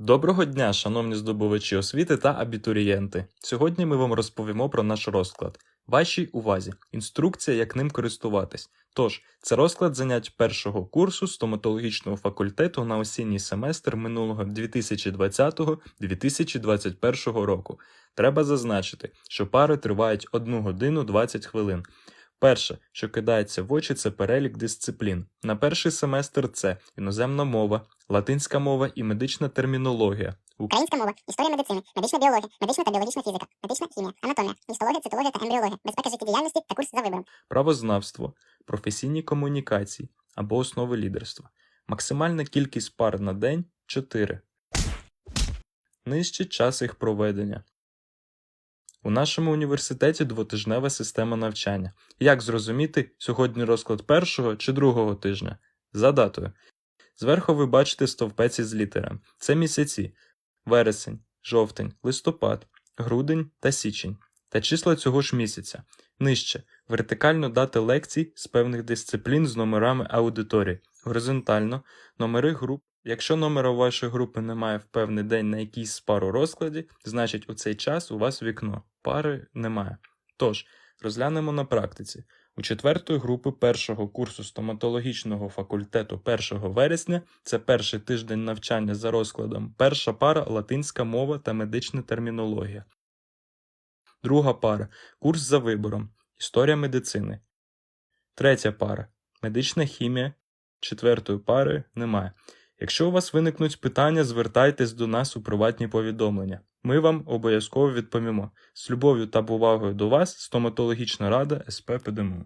Доброго дня, шановні здобувачі освіти та абітурієнти. Сьогодні ми вам розповімо про наш розклад. Вашій увазі інструкція, як ним користуватись. Тож, це розклад занять першого курсу стоматологічного факультету на осінній семестр минулого 2020-2021 року. Треба зазначити, що пари тривають 1 годину 20 хвилин. Перше, що кидається в очі, це перелік дисциплін. На перший семестр це іноземна мова, латинська мова і медична термінологія. Українська мова, історія медицини, медична біологія, медична та біологічна фізика, медична хімія, анатомія, гістологія, цитологія та ембріологія, безпека життєдіяльності та курс за вибором. правознавство, професійні комунікації або основи лідерства. Максимальна кількість пар на день 4. Нижче час їх проведення. У нашому університеті двотижнева система навчання. Як зрозуміти сьогодні розклад першого чи другого тижня? За датою. Зверху ви бачите стовпець із літерами. Це місяці: вересень, жовтень, листопад, грудень та січень. Та числа цього ж місяця. Нижче вертикально дати лекцій з певних дисциплін з номерами аудиторій, горизонтально номери груп. Якщо номера вашої групи немає в певний день на якійсь пару розкладі, значить у цей час у вас вікно, пари немає. Тож, розглянемо на практиці. У четвертої групи першого курсу стоматологічного факультету 1 вересня це перший тиждень навчання за розкладом, перша пара латинська мова та медична термінологія. Друга пара курс за вибором, історія медицини. Третя пара медична хімія. Четвертої пари немає. Якщо у вас виникнуть питання, звертайтесь до нас у приватні повідомлення. Ми вам обов'язково відповімо. З любов'ю та повагою до вас, стоматологічна рада СП ПДМУ.